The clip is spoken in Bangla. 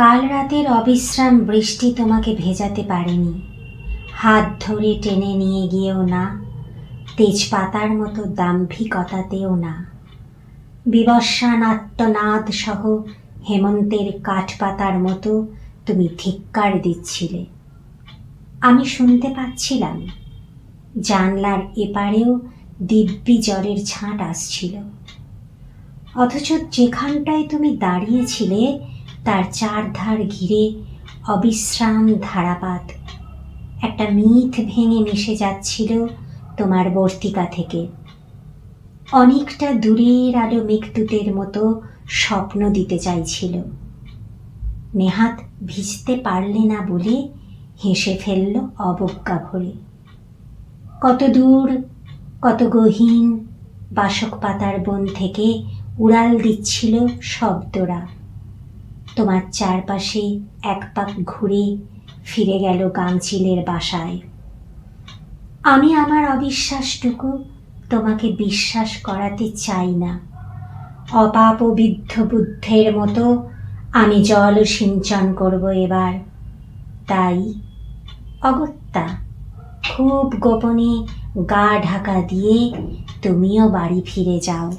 কাল রাতের অবিশ্রাম বৃষ্টি তোমাকে ভেজাতে পারেনি। হাত ধরে টেনে নিয়ে গিয়েও না, তেজপাতার মতো দাম্ভিকতাতেও না। বিবস্বান আত্মনাদ সহ হেমন্তের কাঠপাতার মতো তুমি ধিক্কার দিচ্ছিলে। আমি শুনতে পাচ্ছিলাম, জানলার এপারেও দিব্যি জ্বরের ছাঁট আসছিল। অথচ যেখানটায় তুমি দাঁড়িয়েছিলে তার চারধার ঘিরে অবিশ্রাম ধারাপাত। একটা মিথ ভেঙে মিশে যাচ্ছিল তোমার বর্তিকা থেকে। অনেকটা দূরের আলো মেঘদূতের মতো স্বপ্ন দিতে চাইছিল। নেহাত ভিজতে পারলে না বলে হেসে ফেলল অবজ্ঞা ভরে। কত দূর, কত গহীন বাসক পাতার বন থেকে উড়াল দিচ্ছিল শব্দরা। তোমার চারপাশে এক পাক ঘুরে ফিরে গেল গাংচিলের বাসায়। আমি আমার অবিশ্বাসটুকু তোমাকে বিশ্বাস করাতে চাই না। অপাপ বিদ্ধ বুদ্ধের মতো আমি জল সিঞ্চন করব এবার। তাই অগত্যা খুব গোপনে গা ঢাকা দিয়ে তুমিও বাড়ি ফিরে যাও।